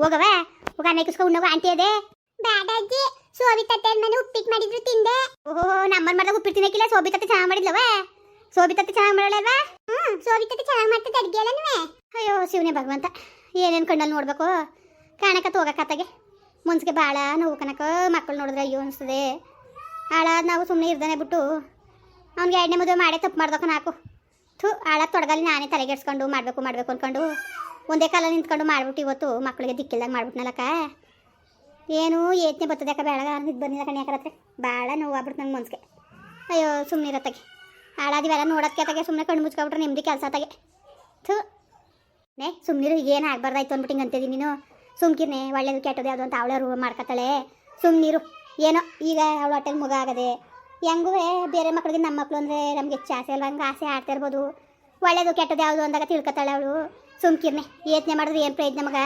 ಹೋಗವ ಹೋಗ ನೆಕ್ಸ್ಕೊ ಉಣ್ಣವ ಆಂಟಿ ಅದೇ. ಬ್ಯಾಡಜ್ಜಿ ಸೋಬಿತತ್ತೆ ಮನೆ ಉಪ್ಪಿಟ್ಟು ಮಾಡಿದ್ರು ತಿಂದೆ. ಓಹೋ ನಮ್ಮನ್ ಮಾಡ್ದಾಗ ಉಪ್ಪಿಟ್ಟು ತಿನ್ನಕ್ಕಿಲ್ಲ ಸೋಬಿತತ್ತೆ ಚೆನ್ನಾಗಿ ಮಾಡಿದ್ಲವ ಸೋಬಿತತ್ತೆ ಚೆನ್ನಾಗಿ ಮಾಡಲ್ಲವಾ ಹ್ಮ್ ಸೋಬಿತತ್ತೆ ಚೆನ್ನಾಗಿ ಮಾಡ್ತದೆ ಅಡ್ಗೆ ಎಲ್ಲನೂ. ಅಯ್ಯೋ ಶಿವನೇ ಭಗವಂತ ಏನೇನು ಕಣ್ಣಲ್ಲಿ ನೋಡ್ಬೇಕು? ಕಾಣಕತ್ತ ಹೋಗಕತ್ತಾಗೆ ಮುನ್ಸಿಗೆ ಭಾಳ ನೋವು ಕನಕ ಮಕ್ಕಳು ನೋಡಿದ್ರೆ ಅಯ್ಯೋ ಅನಿಸ್ತದೆ. ಆಳ ನಾವು ಸುಮ್ಮನೆ ಇರ್ದಾನೆ ಬಿಟ್ಟು ಅವ್ನಿಗೆ ಎರಡನೇ ಮದುವೆ ಮಾಡೇ ತಪ್ಪು ಮಾಡ್ದಕ್ಕ ನಾಕು. ಥು ಹಾಳಾದ ತೊಡಗಲ್ಲಿ ನಾನೇ ತಲೆಗೆಡ್ಸ್ಕೊಂಡು ಮಾಡಬೇಕು ಮಾಡಬೇಕು ಅಂದ್ಕೊಂಡು ಒಂದೇ ಕಾಲ ನಿಂತ್ಕೊಂಡು ಮಾಡ್ಬಿಟ್ಟು ಇವತ್ತು ಮಕ್ಕಳಿಗೆ ದಿಕ್ಕಿಲ್ದಾಗ ಮಾಡ್ಬಿಟ್ನಲ್ಲಕ್ಕ. ಏನು ಏತ್ನೆ ಬರ್ತದೆ ಅಕ್ಕ ಬೇಡ ಇದು ಬಂದಿಲ್ಲ ಕಣಿ ಯಾಕರತ್ರೆ ಭಾಳ ನೋವಾಗ್ಬಿಡ್ತು ನಂಗೆ ಮನ್ಸಿಗೆ. ಅಯ್ಯೋ ಸುಮ್ಮನೆ ಇರತ್ತಾಗೆ ಹಾಳಾದಿವೆಲ್ಲ ನೋಡೋದಕ್ಕೆ ತಗೆ ಸುಮ್ಮನೆ ಕಣ್ಣು ಮುಚ್ಕೊಬಿಟ್ರೆ ನಿಮ್ದು ಕೆಲಸ ತಗೆ ಥು. ನೇ ಸುಮ್ಮನಿರು ಏನು ಆಗ್ಬಾರ್ದಾಯ್ತು ಅಂದ್ಬಿಟ್ಟು ಹಿಂಗೆ ಅಂತಿದ್ದೀನಿ ನೀನು. ಸುಮ್ಕಿರ್ನೆ, ಒಳ್ಳೇದು ಕೆಟ್ಟದು ಯಾವುದು ಅಂತ ಅವಳೇ ರೂ ಮಾಡ್ಕೊತಾಳೆ. ಸುಮ್ಮನಿರು ಏನೋ, ಈಗ ಅವಳ ಹೊಟ್ಟೆಗೆ ಮುಗ ಆಗದೆ. ಹೆಂಗೂ ಬೇರೆ ಮಕ್ಳಿಗೆ ನಮ್ಮ ಮಕ್ಕಳು ಅಂದರೆ ನಮ್ಗೆ ಹೆಚ್ಚು ಆಸೆ ಅಲ್ವ? ಹಂಗೆ ಆಸೆ ಆಡ್ತಾ ಇರ್ಬೋದು. ಒಳ್ಳೇದು ಕೆಟ್ಟದ್ದು ಯಾವುದು ಅಂದಾಗ ತಿಳ್ಕೊತಾಳೆ ಅವಳು. ಸುಮ್ಕಿರ್ನೆ ಯೋಚನೆ ಮಾಡಿದ್ರೆ ಏನು ಪ್ರಯೋಜನ ಮಗ?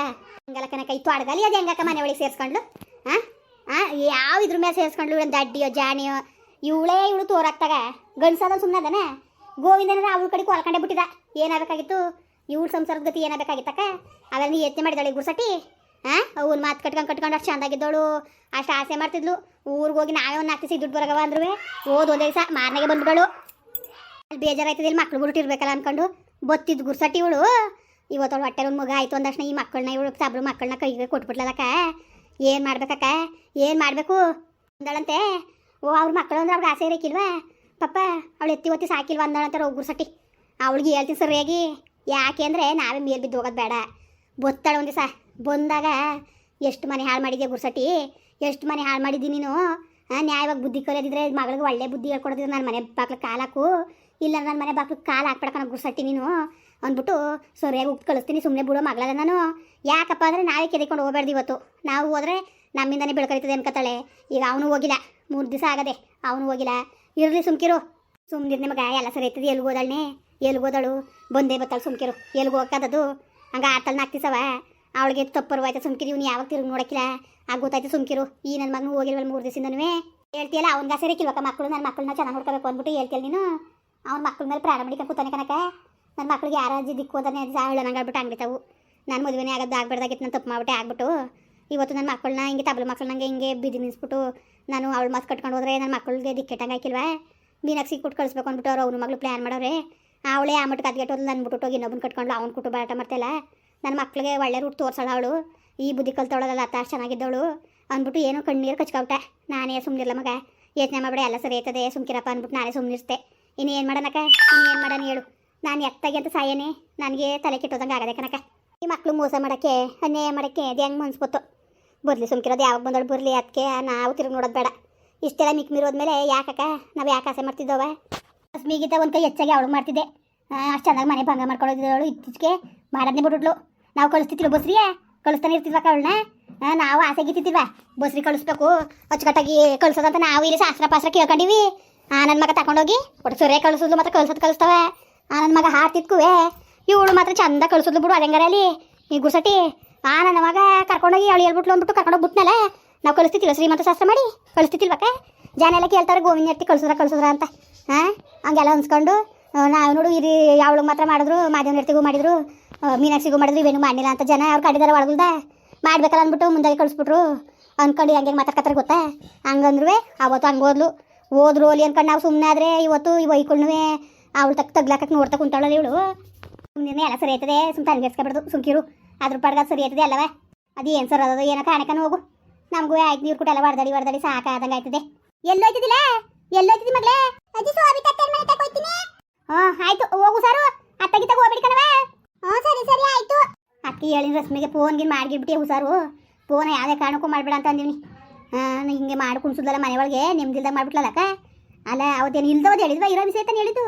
ಹಂಗಲ್ಲ ಕನಕ ಇತ್ತು ಅಡ್ಗಲಿ ಅದು ಹೆಂಗಕ್ಕ ಮನೆ ಒಳಗೆ ಸೇರಿಸ್ಕೊಂಡ್ಲು? ಹಾಂ ಹಾಂ ಯಾವ ಇದ್ರ ಮೇಲೆ ಸೇರಿಸ್ಕೊಂಡ್ಲು ಒಂದು ಅಡ್ಡಿಯೋ ಜಾಣಿಯೋ? ಇವಳೇ ಇವಳು ತೋರಾಗ್ತಾಗ ಗಂಡ್ಸದ ಸುಮ್ಮನೆ ಅದನ ಗೋವಿಂದನ ಅವಳ ಕಡೆ ಕೊಲ್ಕೊಂಡೆ ಬಿಟ್ಟಿದ. ಏನಾಗಬೇಕಾಗಿತ್ತು? ಇವಳು ಸಂಸಾರದ ಗತಿ ಏನಾಗಬೇಕಾಗಿತ್ತಕ್ಕ? ಅವೆಲ್ಲ ನೀ ಯೋಚನೆ ಮಾಡಿದಳು ಗುರ್ಸಟಿ ಹಾಂ ಅವ್ನ ಮಾತು ಕಟ್ಕೊಂಡು ಕಟ್ಕೊಂಡು ಅಷ್ಟು ಚಂದಾಗಿದ್ದವಳು ಅಷ್ಟು ಆಸೆ ಮಾಡ್ತಿದ್ಲು. ಊರಿಗೆ ಹೋಗಿ ನಾವೇ ಒಂದು ನಾಲ್ಕು ದುಡ್ಡು ಬರಗವ ಅಂದ್ರು ಓದ್ ಒಂದೇ ದಿವಸ ಮಾರನೆಗೆ ಬಂದ್ಬಿಡಳು ಅಲ್ಲಿ ಬೇಜಾರಾಯ್ತದೆ, ಇಲ್ಲಿ ಮಕ್ಳು ಬಿಟ್ಟಿರ್ಬೇಕಲ್ಲ ಅನ್ಕೊಂಡು. ಬತ್ತಿದ್ದು ಗುರ್ಸಟಿ ಇವಳು. ಇವತ್ತವಳು ಹೊಟ್ಟೆ ಒಂದು ಮಗ ಆಯ್ತು ಅಂದಕ್ಷಣ ಈ ಮಕ್ಕಳನ್ನ ಇವಳು ಸಾಬ್ರು ಮಕ್ಕಳನ್ನ ಕೈಗೆ ಕೊಟ್ಬಿಟ್ಲಲ್ಲಕ್ಕ ಏನು ಮಾಡ್ಬೇಕಕ್ಕ? ಏನು ಮಾಡಬೇಕು? ಅಂದಳಂತೆ. ಓ, ಅವ್ರ ಮಕ್ಕಳು ಅಂದ್ರೆ ಅವ್ರಿಗೆ ಆಸೆ ಇರಕ್ಕಿಲ್ವಾ ಪಪ್ಪ, ಅವಳು ಎತ್ತಿ ಒತ್ತಿ ಸಾಕಿಲ್ವ ಅಂದಳಂತ ಒಬ್ಬರು ಸಟ್ಟಿ. ಅವಳಿಗೆ ಹೇಳ್ತೀನಿ ಸರಿಯಾಗಿ. ಯಾಕೆ ಅಂದರೆ ನಾವೇ ಮೇಲ್ ಬಿದ್ದು ಹೋಗೋದು ಬೇಡ. ಬೊತ್ತಾಳೆ ಒಂದು ದಿವಸ. ಬಂದಾಗ ಎಷ್ಟು ಮನೆ ಹಾಳು ಮಾಡಿದ್ಯಾ ಗುರ್ಸಟ್ಟಿ ಎಷ್ಟು ಮನೆ ಹಾಳು ಮಾಡಿದ್ದೀನಿ ನೀನು? ನ್ಯಾಯವಾಗಿ ಬುದ್ಧಿ ಕಲಿಯೋದಿದ್ರೆ ಮಗಳಿಗೆ ಒಳ್ಳೆ ಬುದ್ಧಿ ಹೇಳ್ಕೊಡೋದಿದ್ರೆ ನನ್ನ ಮನೆ ಬಾಕ್ಲಿಗೆ ಕಾಲು ಹಾಕು. ಇಲ್ಲ ನನ್ನ ಮನೆ ಬಾಕ್ಲಿಗೆ ಕಾಲು ಹಾಕ್ಬಿಡಕ ಗುರ್ಸಟ್ಟಿ ನೀನು. ಅಂದ್ಬಿಟ್ಟು, ಸರಿಯಾಗಿ ಉಪ್ಪು ಕಳಿಸ್ತೀನಿ ಸುಮ್ಮನೆ ಬಿಡೋ ಮಗಳಲ್ಲ ನಾನು. ಯಾಕಪ್ಪ ಅಂದರೆ ನಾವೇ ಕೆದಿಕೊಂಡು ಹೋಗ್ಬಾರ್ದು ಇವತ್ತು. ನಾವು ಹೋದರೆ ನಮ್ಮಿಂದನೇ ಬೆಳ್ಕರಿತದೆ ಅನ್ಕತ್ತಾಳೆ. ಈಗ ಅವನು ಹೋಗಿಲ್ಲ. ಮೂರು ದಿವಸ ಆಗದೆ ಅವನು ಹೋಗಿಲ್ಲ. ಇರಲಿ ಸುಮ್ಕಿರು. ಸುಮ್ನಿರ್ ನಿಮಗೆ, ಎಲ್ಲ ಸರಿ ಐತದೆ ಎಲ್ಲಿಗೆ ಹೋದಳ್ನೆ? ಎಲ್ಲಿಗೆ ಹೋದಳು? ಬಂದೇ ಬತ್ತಾಳೆ ಸುಮ್ಕಿರು. ಎಲ್ಲಿಗೆ ಹೋಗಕ್ಕದದು ಹಂಗೆ ಆತಲ್ ನಾಕ್ತಿಸವ ಅವಳಿಗೆ ತಪ್ಪರ್ವಾಯ್ತು ಸುಮ್ಕಿರಿ, ಇವ್ನು ಯಾವಾಗ ತಿರುಗಿ ನೋಡಕ್ಕಿಲ್ಲ ಆಗ ಗೊತ್ತಾಯ್ತು ಸುಮ್ಕಿರು. ಈ ನನ್ನ ಮಗನು ಹೋಗಿಲ್ವಲ್ಲ ಮೂರು ದಿವಸದಿಂದನೂ ಹೇಳ್ತೀಯಲ್ಲ, ಅವ್ನಿಗೆ ಸೇರಿಕಿಲ್ವಕ್ಕ ಮಕ್ಕಳು ನನ್ನ ಮಕ್ಕಳನ್ನ ಚೆನ್ನಾಗಿ ನೋಡ್ಕೋಬೇಕು ಅಂದ್ಬಿಟ್ಟು ಹೇಳ್ತೀಯಲ್ಲ ನೀನು. ಅವ್ನ ಮಕ್ಕಳ ಮೇಲೆ ಪ್ರಾರಂಭಿಕ ಕೂತಾನೆ ಕನಕ ನನ್ನ ಮಕ್ಳಿಗೆ ಯಾರ ಅಜ್ಜಿ ದಿಕ್ಕು ಹೋದಾನೆ ಸಾವಳ ನಂಗೆ ಆಗ್ಬಿಟ್ಟು ನಾನು ಮದುವೆನೇ ಆಗೋದು ನಾನು ತಪ್ಪು ಮಾಡ್ಬಿಟ್ಟೆ, ಆಗ್ಬಿಟ್ಟು. ಇವತ್ತು ನನ್ನ ಮಕ್ಕಳನ್ನ ಹಿಂಗೆ ತಬಲ ಮಕ್ಕಳು ನಂಗೆ ಹಿಂಗೆ ಬಿದ್ದು ನಿಲ್ಸ್ಬಿಟ್ಟು ನಾನು ಅವಳ ಮಾತು ಕಟ್ಕೊಂಡು ಹೋದ್ರೆ ನನ್ನ ಮಕ್ಕಳಿಗೆ ದಿಕ್ಕೆಟ್ಟಂಗೆ ಹಾಕಿಲ್ವಾ? ಮೀನಾಕ್ಷಿ ಕೊಟ್ಟು ಕಳಿಸ್ಬೇಕು ಅಂದ್ಬಿಟ್ಟು ಅವ್ರು ಅವ್ರ ಮಗಳು ಪ್ಲ್ಯಾನ್ ಮಾಡೋರೆ ಅವಳೇ ಆ ಮಟ್ಟಿಗೆ ಅದ್ಗೆಟ್ಟೋದು ನನ್ನ ಬಿಟ್ಟು ಹೋಗಿ ಇನ್ನೊಬ್ಬನ ಕಟ್ಕೊಂಡು ಅವ್ನು ಕುಟುಂಬ ಬಾಟ ಮಾಡ್ತಾಯಿಲ್ಲ ನನ್ನ ಮಕ್ಳಿಗೆ ಒಳ್ಳೆ ರೂಟ್ ತೋರ್ಸಲ್ಲ ಅವಳು. ಈ ಬುದ್ಧಿ ಕಲ್ತವಳಲ್ಲ, ಅತ್ತ ಅಷ್ಟು ಚೆನ್ನಾಗಿದ್ದವಳು. ಅಂದ್ಬಿಟ್ಟು ಏನು ಕಣ್ಣೀರು ಕಚ್ಕೊಬಿಟ್ಟೆ. ನಾನೇ ಸುಮ್ಮನಿರಲ್ಲ ಮಗ. ಯೋಚನೆ ಮಾಡ್ಬೇಡ, ಎಲ್ಲ ಸರಿ ಆಯ್ತದೆ, ಸುಮ್ಕಿರಪ್ಪ ಅಂದ್ಬಿಟ್ಟು ನಾನೇ ಸುಮ್ಮನಿರ್ತೆ ಇನ್ನು ಏನು ಮಾಡೋಣಕ್ಕ? ಇನ್ನೇನು ಮಾಡೋಣ ಹೇಳು. ನಾನು ಎತ್ತಾಗಿ ಅಂತ ಸಾಯೇನೆ ನನಗೆ ತಲೆ ಕೆಟ್ಟೋದಂಗೆ ಆಗದೆ ಕನಕ ಈ ಮಕ್ಕಳು ಮೋಸ ಮಾಡೋಕ್ಕೆ, ಅನ್ಯಾಯ ಮಾಡೋಕ್ಕೆ ಅದು ಹೆಂಗೆ ಮನ್ಸ್ಬೋತು ಬರಲಿ ಸುಮ್ಕಿರೋದು ಯಾವಾಗ ಬಂದೋಳು ಬರಲಿ ಅದಕ್ಕೆ ನಾವು ತಿರುಗಿ ನೋಡೋದು ಬೇಡ. ಇಷ್ಟೆಲ್ಲ ಮಿಕ್ ಮೀರೋದ್ಮೇಲೆ ಯಾಕಕ್ಕ, ನಾವು ಯಾಕೆ ಆಸೆ ಮಾಡ್ತಿದ್ದವ? ಸ್ಮಿಗಿತ ಒಂದು ಕೈ ಹೆಚ್ಚಾಗಿ ಅವಳು ಮಾಡ್ತಿದ್ದೆ. ಅಷ್ಟು ಚೆನ್ನಾಗಿ ಮನೆ ಭಂಗ ಮಾಡ್ಕೊಳ್ಳೋದಿದ್ದವಳು ಇತ್ತೀಚೆಗೆ ಮಾಡೋದನ್ನೇ ಬಿಟ್ಬಿಟ್ಲು. ನಾವು ಕಳಿಸ್ತಿತ್ತಿಲ್ಲ ಬಸ್ರಿಯ? ಕಳಿಸ್ತಾನೆ ಇರ್ತಿದ್ವಕ್ಕ ಅವಳನ್ನ? ನಾವು ಆಸೆ ಗೀತಿದ್ವ ಬಸ್ರಿ ಕಳಿಸ್ಬೇಕು, ಅಚ್ಚುಕಟ್ಟಾಗಿ ಕಳ್ಸೋದಂತ ನಾವು ಇಲ್ಲಿ ಶಾಸ್ತ್ರ ಪಾಸ್ತ್ರ ಕೇಳ್ಕೊಂಡಿವಿ. ನನ್ನ ಮಗ ತಗೊಂಡೋಗಿ ಒಟ್ಟು ಸೊರೆ ಕಳಿಸೋದು ಮತ್ತೆ ಕಳ್ಸೋದು ಕಳಿಸ್ತವೆ. ಆ ನನ್ನ ಮಗ ಹಾಡ್ತಿದ್ಕುವೆ ಇವಳು ಮಾತ್ರ ಚಂದ ಕಳಿಸಿದ್ಲು ಬಿಡು ಅಲ್ಲಿ ಈ ಗುಸಟಿ ಆ ನನ್ನ ಮಗ ಕರ್ಕೊಂಡೋಗಿ ಅವಳು ಹೇಳ್ಬಿಟ್ಲು ಅಂದ್ಬಿಟ್ಟು ಕರ್ಕೊಂಡೋಗಿ ಬಿಟ್ನಲ್ಲ. ನಾವು ಕಳಿಸ್ತಿತ್ತಿಲ್ಲ ಶ್ರೀಮಂತ ಶಾಸ್ತ್ರ ಮಾಡಿ. ಕಳಿಸ್ತಿತ್ತಿಲ್ವಕ್ಕ ಜನ ಎಲ್ಲ ಕೇಳ್ತಾರೆ, ಗೋವಿಂದ ಎತ್ತಿ ಕಳಿಸಿದ್ರ ಕಳಿಸಿದ್ರ ಅಂತ. ಹಾಂ? ಹಂಗೆಲ್ಲ ಅನ್ಸ್ಕೊಂಡು ನಾವು ನೋಡು ಇದು ಯಾವಳಿಗೆ ಮಾತ್ರ ಮಾಡಿದ್ರು, ಮಾದೇವನ ಎರ್ತಿಗೂ ಮಾಡಿದ್ರು ಮೀನಾಕ್ಷಿಗೂ ಮಾಡಿದ್ರು, ಇವೇನು ಮಾಡಿಲ್ಲ ಅಂತ ಜನ ಅವ್ರು ಕಡಿದಾರ ಒಳಗಲ್ದ ಮಾಡ್ಬೇಕಲ್ಲ ಅಂದ್ಬಿಟ್ಟು ಮುಂದೆ ಕಳಿಸ್ಬಿಟ್ರು. ಅಂದ್ಕೊಂಡು ಹೆಂಗೆ ಮಾತಾಡ್ಕತ್ತಾರೆ ಗೊತ್ತಾ? ಹಂಗಂದ್ರೂ ಅವತ್ತು ಹಂಗೆ ಓದ್ಲು ಓದ್ರು ಅಲ್ಲಿ ಅನ್ಕೊಂಡು ನಾವು ಸುಮ್ಮನೆ ಆದರೆ ಇವತ್ತು ಈ ವೈಕುಳ್ನುವೆ ಅವಳು ತಕ್ಕ ತಗ್ಲಾಕಕ್ಕೆ ನೋಡ್ತಾ ಕುಂತಾಳಲ್ಲ ಇವಳು. ಸುಮ್ಮನೆ ಎಲ್ಲ ಸರಿ ಆಯ್ತದೆ. ಸುಮ್ಮನೆ ತಲೆಗೆಡ್ಸ್ಕೊಬಿಡ್ದು ಸುಮ್ಕಿರು ಅದ್ರ ಪಡ್ಗ ಸರಿ ಆಯ್ತದೆ ಅಲ್ಲವ? ಅದು ಏನು ಸರ್ ಅದು? ಏನೋ ಕಾಣಕನ ಹೋಗು. ನಮಗೂ ಆಯ್ತು, ನೀರು ಕುಟ್ಟೆಲ್ಲ ಹೊಡೆದಾಡಿ ಹೊಡೆದಾಡಿ ಸಾಕಾದಂಗೆ ಆಯ್ತದೆ. ಎಲ್ಲೋಯ್ತಿದಿಲ್ಲ ಎಲ್ಲೋಯ್ತಿದ್ದಿ ಮಗಳೇ? ಅಜ್ಜಿ ಸ್ವಾಮಿ ತಟ್ಟೆ ಮನೆ ತಗೋಯ್ತೀನಿ ಹಾ, ಆಯ್ತು, ಹೋಗು ಸರ್. ಅತ್ತಗಿ ತಗೋ ಹೋಗ್ಬೇಡಿ ಕಣವ ಹಾ, ಸರಿ ಸರಿ, ಆಯ್ತು. ಅಕ್ಕಿ ಹೇಳಿನ ರಶ್ಮಿಗೆ ಫೋನ್ ಗಿನ್ ಹೋಗು ಹುಷಾರು ಫೋನ್ ಯಾವುದೇ ಕಾರಣಕ್ಕೂ ಮಾಡ್ಬಿಡ ಅಂತ ಅಂದಿವ್ನಿ. ಹಾಂ ಹಿಂಗೆ ಮಾಡಿ ಕುಣ್ಸುದಲ್ಲ ಮನೆ ಒಳಗೆ ನೆಮ್ಮದಿಲ್ದಾಗ ಮಾಡ್ಬಿಟ್ಲಲ್ಲಕ್ಕ? ಅಲ್ಲ, ಅವತ್ತೇನು ಇಲ್ದೋದು ಹೇಳಿದ್ವಾ? ಇರೋ ವಿಷಯ ತಾನೆ ಹೇಳಿದ್ದು?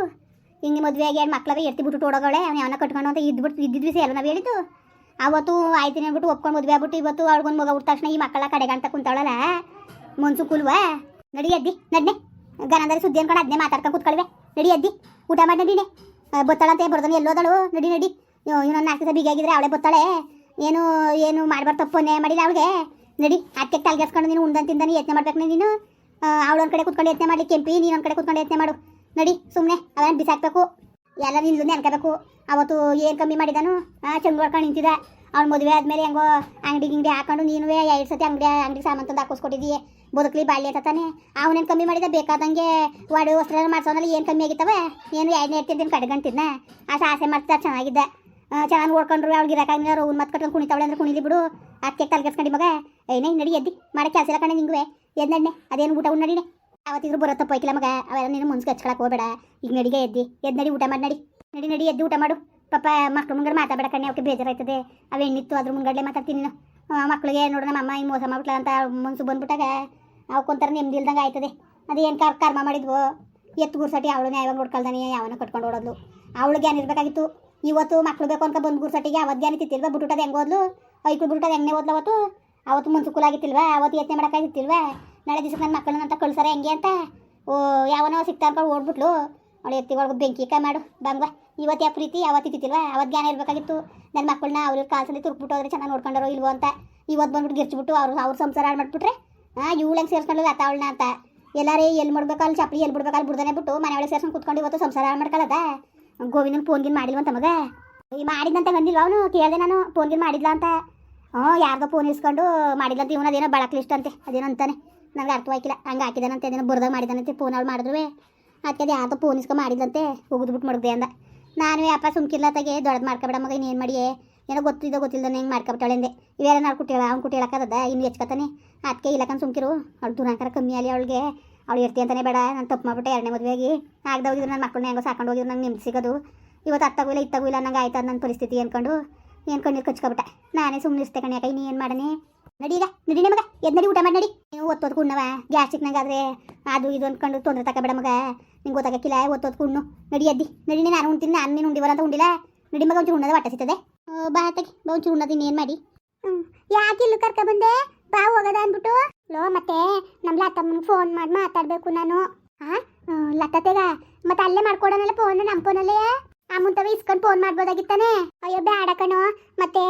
ಹಿಂಗೆ ಮದುವೆ ಆಗಿ ಎರಡು ಮಕ್ಳವೆ ಎತ್ತಿ ಬಿಟ್ಟು ಓಡೋಗಳೆ ಅವ್ನು ಯಾವನ ಕಟ್ಕೊಂಡು ಅಂತ ಇದ್ಬಿಟ್ಟು ಬಿಟ್ಟು ವಿಷಯ ಅಲ್ಲ ನಾವು ಹೇಳಿದ್ದು. ಅವತ್ತು ಆಯ್ತೀನಿ ಅಂದ್ಬಿಟ್ಟು ಒಪ್ಕೊಂಡು ಮದುವೆ ಆಗ್ಬಿಟ್ಟು ಇವತ್ತು ಅವ್ಳಿಗೊಂದು ಮಗ ಹುಟ್ಟ ತಕ್ಷಣ ಈ ಮಕ್ಕಳ ಕಡೆಗಂತ ಕುಂತಾಳಲ್ಲ ಮನ್ಸು ಕುಲ್ವಾ? ನಡಿ ಅದ್ದಿ ನಡ್ನೆ. ಗನಂದರೆ ಸುದ್ದಿ ಅನ್ಕೊಂಡು ಅದನ್ನೇ ಮಾತಾಡ್ಕೊಂಡು ಕೂತ್ಕೊಳ್ವೆ. ನಡಿ ಅದ್ದಿ ಊಟ ಮಾಡಿ ನಡಿನೆ ಬತ್ತಾಳಂತೆ ಬರ್ದಾನೆ ಎಲ್ಲೋದಳು. ನಡಿ ನಡಿ. ಇವನ ನಾಲ್ಕು ದಿವಸ ಬಿಗಿಯಾಗಿದ್ರೆ ಅವಳೆ ಬತ್ತಾಳೆ. ಏನು ಏನು ಮಾಡ್ಬಾರ್ದು ತಪ್ಪು ಅನ್ಯಾಯ ಮಾಡಿಲ್ಲ ಅವಳಿಗೆ. ನಡಿ ಅದಕ್ಕೆ ತಲೆಗೆಸ್ಕೊಂಡು ನೀನು ತಿಂದಾನೆ ಯತ್ನೆ ಮಾಡ್ಬೇಕು ನೀನು. ಅವಳೊಂದು ಕಡೆ ಕುತ್ಕೊಂಡು ಯತ್ನ ಮಾಡಿ ಕೆಂಪಿ, ನೀನು ಒಂದು ಕಡೆ ಕುತ್ಕೊಂಡು ಯತ್ನ ಮಾಡು. ನಡಿ ಸುಮ್ಮನೆ ಅವನ ಬಿಸಾಕ್ಬೇಕು. ಎಲ್ಲ ನಿಲ್ಲು ಅನ್ಕೋಬೇಕು ಅವತ್ತು ಏನು ಕಮ್ಮಿ ಮಾಡಿದಾನು? ಚಂಗ್ ಹೊಡ್ಕೊಂಡು ನಿಂತಿದ್ದ. ಅವ್ನ ಮದುವೆ ಆದಮೇಲೆ ಹೆಂಗೋ ಅಂಗಡಿ ಗಿಂಗಡಿ ಹಾಕೊಂಡು ನೀನು ಎರಡು ಸತಿ ಅಂಗಡಿ ಅಂಗಡಿ ಸಾಮಾನು ತಂದು ಹಾಕಿಸ್ಕೊಟ್ಟಿದ್ದೀಯ ಬದುಕಲಿ ಬಾಳ್ಲಿ ಅಂತ ತಾನೆ. ಅವನೇನು ಕಮ್ಮಿ ಮಾಡಿದ? ಬೇಕಾದಂಗೆ ವಾಡು ವಸ್ತ್ರ ಮಾಡ್ಸೋನಲ್ಲಿ, ಏನು ಕಮ್ಮಿ ಆಗಿತ್ತವೆ? ಏನು ಎರಡನೇ ಇರ್ತಿದ್ದೀನಿ ಆಸ ಆ ಸಾಸೆ ಮಾಡ್ತಾ ಚೆನ್ನಾಗಿದ್ದ. ಚೆನ್ನಾಗಿ ಓಡ್ಕೊಂಡ್ರು ಅವ್ಳಿಗೆ ಇರಕ್ಕಾಗಿಲ್ಲ ಅವ್ನು ಮತ್ತೆ ಕಟ್ಕೊಂಡು ಕುಣಿತಾವಳೆ ಅಂದ್ರೆ ಕುಣಿಲಿ ಬಿಡು. ಅದಕ್ಕೆ ತಲೆಗೆಸ್ಕೊಂಡು ಮಗ. ಏನೇ ನಡಿ ಎದ್ದಿ. ಮಾಡೋ ಕೆಲಸ ಇಲ್ಲ ಕಣೆ ನಿಂಗುವೆ. ಎದ್ದಣ್ಣೆ ಅದೇನು ಊಟ ಉಣ್ಣ್ ಅವತ್ತಿದ್ರು ಬರತ್ತಪ್ಪ ತಪ್ಪೈಕಿಲ್ಲ ಮಗ. ಅವೆಲ್ಲ ನೀನು ಮುನ್ಸ್ಗೆ ಹಚ್ಕೊಳಕ್ ಹೋಗ್ಬೇಡ. ಈಗ ನಡಿಗೆ ಎದ್ದಿ. ಎದ್ದು ನಡಿ, ಊಟ ಮಾಡಿ, ನಡಿ. ನಡಿ ನಡಿ, ಎದ್ದು ಊಟ ಮಾಡು. ಪಾಪ ಮಕ್ಳು ಮುಂಗಡೆ ಮಾತಾಡಬೇಡ ಕಣ್ಣೆ ಅವಕ್ಕೆ ಬೇಜಾರಾಯ್ತದೆ. ಅವ ಹೆಣ್ಣಿತ್ತು ಅದ್ರ ಮುಂಗಡಲೆ ಮಾತಾಡ್ತೀನಿ ನೀನು. ಮಕ್ಳಿಗೆ ನೋಡೋಣ ನಮ್ಮ ಹಿಂಗೆ ಮೋಸ ಮಾಡ್ಬಿಟ್ಲ ಅಂತ ಮನ್ಸು ಬಂದ್ಬಿಟ್ಟಾಗ ಅವಕ್ಕೊಂಥರ ನೆಮ್ಮದಿ ಇಲ್ದಂಗೆ ಆಯ್ತದೆ. ಅದೇನು ಕರ್, ಕರ್ಮ ಮಾಡಿದ್ವು? ಎತ್ತು ಗುರ್ಸಟಿ ಅವಳು ನ್ಯಾಯವಾಗಿ ನೋಡ್ಕೊಳ್ದಾನೆ, ಯಾವನ ಕಟ್ಕೊಂಡು ಓಡೋದ್ಲು. ಅವಳಿಗೆ ಅನಿರ್ಬೇಕಾಗಿತ್ತು ಇವತ್ತು ಮಕ್ಳು ಬೇಕು ಅನ್ಕೊ ಬಂದು ಗುರ್ಸಟಿಗೆ ಅವತ್ತು ಜ್ಞಾನ ತಿತ್ತಿಲ್ವಾ ಬಿಟ್ಟುಟದ ಹೆಂಗೆ ಓದ್ಲು? ಐಕ್ಳು ಬಿಟ್ಟದ ಹೆಂಗೆ ಓದ್ಲು ಅವತ್ತು? ಅವತ್ತು ಮುನ್ಸುಕುಲಾಗಿತ್ತಿಲ್ವಾ ಅವತ್ತು ಯತ್ನೆ ಮಾಡೋಕ್ಕಾಗಿತ್ತಿಲ್ವಾ? ನಾಳೆ ದಿವಸ ನನ್ನ ಮಕ್ಕಳನ್ನ ಅಂತ ಕಳ್ಸಾರೆ ಹೆಂಗೆ ಅಂತ? ಓ, ಯಾವನೋ ಸಿಗ್ತಾ ಅನ್ಕೊಂಡು ಓಡ್ಬಿಟ್ಲು. ಅವಳು ಎತ್ತಿ ಒಳಗೆ ಬೆಂಕಿ ಕೈ ಮಾಡು. ಬಂಗ ಇವತ್ತು ಯಾವ ಪ್ರೀತಿ, ಯಾವತ್ತು ಇತ್ತಿಲ್ವಾ ಅವತ್ತು ಜ್ಞಾನ ಇರಬೇಕಾಗಿತ್ತು. ನನ್ನ ಮಕ್ಕಳನ್ನ ಅವ್ರ ಕಾಲ್ಸಲ್ಲಿ ತುರ್ಕ್ಬಿಟ್ಟು ಹೋದ್ರೆ ಚೆನ್ನಾಗಿ ನೋಡ್ಕೊಂಡಾರೋ ಇಲ್ವೋ ಅಂತ. ಇವತ್ತು ಬಂದ್ಬಿಟ್ಟು ಗಿರ್ಚ್ಬಿಟ್ಟು ಅವ್ರು, ಅವ್ರ ಸಂಸಾರ ಹಾಳು ಮಾಡ್ಬಿಟ್ರೆ ಹಾಂ ಇವಳು ಹೆಂಗೆ ಸೇರ್ಸ್ಕೊಂಡು ಅತ್ತ ಅವಳನ್ನ ಅಂತ. ಎಲ್ಲರೇ ಎಲ್ಲಿ ಮಾಡ್ಬೇಕು ಅಲ್ಲಿ ಚಪ್ಪಲಿ ಎಲ್ಲಿ ಬಿಡ್ಬೇಕು ಅಲ್ಲಿ ಬಿಟ್ಟು ಮನೆ ಒಳಗೆ ಸೇರ್ಸ್ಕೊಂಡು ಕುತ್ಕೊಂಡು ಇವತ್ತು ಸಂಸಾರ ಹಾಳು ಗೋವಿಂದನ ಫೋನ್ ಫೋನ್ಗಿನ್ ಮಾಡಿಲ್ವಂತ ಮಗ ಈ ಮಾಡಿದಂತ ಬಂದಿಲ್ವ ಅವನು? ಕೇಳಿದೆ ನಾನು. ಫೋನ್ಗಿನ್ ಮಾಡಿದ್ಲ ಅಂತ. ಹ್ಞೂ, ಯಾರ್ದೋ ಫೋನ್ ಇಸ್ಕೊಂಡು ಮಾಡಿಲ್ಲ ಅಂತ ಇವನು ಅದೇನೋ ಬಳಕ್ ಲಿಸ್ಟ್ ಅಂತೆ. ಅದೇನೋ ಅಂತಾನೆ. ನನಗೆ ಅರ್ಥವಾಗಿಲ್ಲ ಹಂಗೆ ಹಾಕಿದಾನಂತೆ ಅದೇನೋ ಬುರ್ದಾಗ ಮಾಡಿದಾನಂತೆ ಫೋನ್ ಅವ್ಳು ಮಾಡಿದ್ರು ಅದಕ್ಕೆ ಅದು ಯಾವುದೋ ಫೋನ್ ಇಸ್ಕೊ ಮಾಡಿದಂತೆ ಹೋಗಿದ್ಬಿಟ್ಟು ಮಡಗ್ದೆ ಅಂದ. ನಾನು ಅಪ್ಪ ಸುಮ್ಕಿಲ್ಲ ತಗೆ, ದೊಡ್ಡದು ಮಾಡ್ಕೊಬೇಡ ಮಗ, ಇನ್ನೇನು ಮಾಡಿ ಏನೋ ಗೊತ್ತಿದ್ದೋ ಗೊತ್ತಿಲ್ಲದ ಹೆಂಗೆ ಮಾಡ್ಕೊಬಿಟ್ಟಾಳೆ ಅಂದೆ. ಇವೆಲ್ಲ ನಾನು ಕುಟ್ಟಿಳ ಅವ್ನು ಕುಟ್ಟಿಳಕ್ಕದ ಇನ್ನು ಹೆಚ್ಕತಾನೆ ಅದಕ್ಕೆ ಇಲ್ಲಕಂತ ಸುಮ್ಕಿರು. ಅವ್ಳು ದುರಾಂಕರ ಕಮ್ಮಿ ಆಗಲಿ ಅವಳಿಗೆ. ಅವಳು ಇರ್ತಿ ಅಂತಾನೆ ಬೇಡ, ನಾನು ತಪ್ಪು ಮಾಡ್ಬಿಟ್ಟೆ ಎರಡನೇ ಮದುವೆಯಾಗಿ. ಆಗದ ಹೋಗಿದ್ರು ನನ್ನ ಮಕ್ಕಳನ್ನ ಹೆಂಗೋ ಸಾಕೊಂಡು ಹೋಗಿದ್ರು, ನಂಗೆ ನಿಮ್ಗೆ ಸಿಗೋದು. ಇವತ್ತು ಅತ್ತಾಗೂ ಇಲ್ಲ ಇತ್ತಾಗೂ ಇಲ್ಲ, ನಂಗೆ ಆಯ್ತು ನನ್ನ ಪರಿಸ್ಥಿತಿ ಅನ್ಕೊಂಡು, ಏನು ಕಣ್ಣೀರು ಕಚ್ಕೊಬಿಟ್ಟೆ. ನಾನೇ ಸುಮ್ಮನೆ ಇರ್ತೆ ಕಣ್ಯಾಕ ಯಾಕೆ ಇನ್ನೇನು ಮಾಡನೆ? ನಡಿ ಈಗ, ನಡಿ ನಮಗ, ಎದ್ ನಡಿ ಊಟ ಮಾಡಿ ನಡಿ. ನೀವು ಒತ್ತೋದು ಕುಣ್ಣವ ಗ್ಯಾಸ್ಟಿಕ್ ನಂಗಾದ್ರೆ ಅದು ಇದು ಅನ್ಕೊಂಡು ತೊಂದರೆ ತಗೋಬೇಡ ಮಗ. ನಿಂಗೆ ಗೊತ್ತಾಗಕ್ಕಿಲ್ಲ ಒತ್ತೋದು ಕುಣ್ಣು ನಡಿ ಎದ್ದಿ, ನಡಿ ನೀನು ಉಣ್ತೀನಿ, ನಾನು ನೀನು ಉಂಡಿವಲ್ಲ ಅಂತ ಉಂಡಿಲ್ಲ? ನಡಿ ಮಗ, ಒಂಚೂರು ಉಣ್ಣದ ಹೊಟ್ಟೆ ಸಿಗ್ತದೆ. ಬಾ ತೆಗಿ ಬಾ ಒಂಚೂರು ಉಣ್ಣದ ಇನ್ನೇನು ಮಾಡಿ. ಯಾಕೆ ಇಲ್ಲೂ ಕರ್ಕ ಬಂದೆ? ಬಾ ಹೋಗದ ಅಂದ್ಬಿಟ್ಟು. ಲೋ, ಮತ್ತೆ ನಮ್ಮ ಲತಮ್ಮನಿಗೆ ಫೋನ್ ಮಾಡಿ, ಮಾತಾಡಬೇಕು ನಾನು. ಹಾಂ ಲತತೆಗ ಮತ್ತೆ ಅಲ್ಲೇ ಮಾಡ್ಕೊಡೋನಲ್ಲ ಫೋನ್ ನಮ್ಮ ಫೋನಲ್ಲೇ ಅಮ್ಮಂತವ ಇಸ್ಕೊಂಡು ಫೋನ್ ಮಾಡ್ಬೋದಾಗಿತ್ತಾನೆ? ಅಯ್ಯೋ, ಬೇಡ ಕಣೋ. ಮತ್ತೆ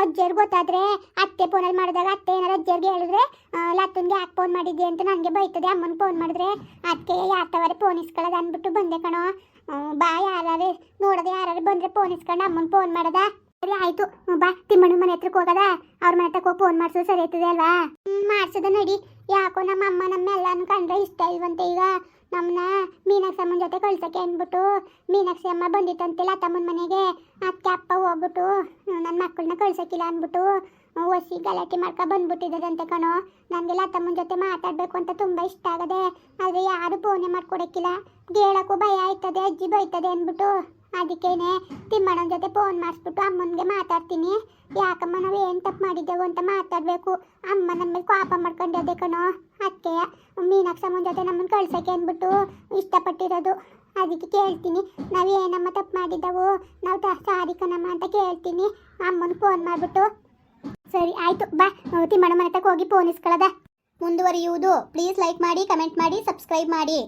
ಅಜ್ಜರ್ ಗೊತ್ತಾದ್ರೆ ಅತ್ತೆ ಫೋನಲ್ಲಿ ಮಾಡಿದಾಗ ಅತ್ತೆ ಏನಾರ ಅಜ್ಜರ್ಗೆ ಹೇಳಿದ್ರೆ ಲತ್ತನ್ಗೆ ಯಾಕೆ ಫೋನ್ ಮಾಡಿದ್ದೆ ಅಂತ ನನಗೆ ಬೈತದೆ. ಅಮ್ಮನ ಫೋನ್ ಮಾಡಿದ್ರೆ ಅದಕ್ಕೆ ಯಾತವರೆ ಫೋನ್ ಇಸ್ಕೊಳ್ಳೋದು ಅಂದ್ಬಿಟ್ಟು ಬಂದೆ ಕಣೋ. ಬಾ ಯಾರು ನೋಡೋದು ಯಾರು ಬಂದ್ರೆ ಫೋನ್ ಇಸ್ಕೊಂಡು ಅಮ್ಮನ ಫೋನ್ ಮಾಡದ. ಸರಿ, ಆಯ್ತು. ಬಾ. ತಿಮ್ಮಣ್ಣ ಮನೆ ಹತ್ರಕ್ಕೆ ಹೋಗದ? ಅವ್ರ ಮನೆ ಹೋಗಿ ಫೋನ್ ಮಾಡ್ಸೋದು ಸರಿ ಆಯ್ತದೆ ಅಲ್ವಾ? ಮಾಡ್ಸೋದ ನಡಿ. ಯಾಕೋ ನಮ್ಮ ಅಮ್ಮ ನಮ್ಮ ಎಲ್ಲಾನು ಕಂಡ್ರೆ ಇಷ್ಟ ಇಲ್ವಂತೆ. ಈಗ ನಮ್ಮನ್ನ ಮೀನಾಕ್ಷಿ ಅಮ್ಮನ ಜೊತೆ ಕಳ್ಸಕ್ಕೆ ಅಂದ್ಬಿಟ್ಟು ಮೀನಾಕ್ಷಿ ಅಮ್ಮ ಬಂದಿತ್ತಂತೆ ಲತಮ್ಮನ ಮನೆಗೆ. ಅದಕ್ಕೆ ಅಪ್ಪ ಹೋಗ್ಬಿಟ್ಟು ನನ್ನ ಮಕ್ಕಳನ್ನ ಕಳ್ಸಕ್ಕಿಲ್ಲ ಅಂದ್ಬಿಟ್ಟು ಒಸಿ ಗಲಾಟೆ ಮಾಡ್ಕೊ ಬಂದ್ಬಿಟ್ಟಿದ್ದದಂತೆ ಕಣೋ. ನನಗೆ ಲತಮ್ಮನ ಜೊತೆ ಮಾತಾಡಬೇಕು ಅಂತ ತುಂಬ ಇಷ್ಟ ಆಗದೆ, ಆದರೆ ಯಾರು ಫೋನೇ ಮಾಡ್ಕೊಡಕ್ಕಿಲ್ಲ. ಕೇಳೋಕ್ಕೂ ಭಯ ಆಯ್ತದೆ, ಅಜ್ಜಿ ಬೈತದೆ ಅಂದ್ಬಿಟ್ಟು. ಅದಕ್ಕೇನೆ ತಿಮ್ಮಣ್ಣನ ಜೊತೆ ಫೋನ್ ಮಾಡಿಸ್ಬಿಟ್ಟು ಅಮ್ಮನಿಗೆ ಮಾತಾಡ್ತೀನಿ. ಯಾಕಮ್ಮ, ನಾವು ಏನು ತಪ್ಪು ಮಾಡಿದ್ದೆವು ಅಂತ ಮಾತಾಡಬೇಕು. ಅಮ್ಮ ನಮ್ಮ ಮೇಲೆ ಕೋಪ ಮಾಡ್ಕೊಂಡಿದ್ದೆ ಕಣೋ. ಅದಕ್ಕೆ ಮೀನಾಕ್ಷಮ್ಮನ ಜೊತೆ ನಮ್ಮನ್ನು ಕಳ್ಸೋಕೆ ಅಂದ್ಬಿಟ್ಟು ಇಷ್ಟಪಟ್ಟಿರೋದು. ಅದಕ್ಕೆ ಕೇಳ್ತೀನಿ, ನಾವು ಏನಮ್ಮ ತಪ್ಪು ಮಾಡಿದ್ದೆವು? ನಾವು ತ, ಸಾರಿ ಕಣಮ್ಮ ಅಂತ ಕೇಳ್ತೀನಿ. ಅಮ್ಮನ ಫೋನ್ ಮಾಡಿಬಿಟ್ಟು, ಸರಿ, ಆಯಿತು, ಬಾ. ತಿಮ್ಮಣ್ಣ ಮನೆ ತಕ್ಕ ಹೋಗಿ ಫೋನ್ ಇಸ್ಕೊಳ್ಳೋದ. ಮುಂದುವರಿಯುವುದು. ಪ್ಲೀಸ್ ಲೈಕ್ ಮಾಡಿ ಕಮೆಂಟ್ ಮಾಡಿ ಸಬ್ಸ್ಕ್ರೈಬ್ ಮಾಡಿ.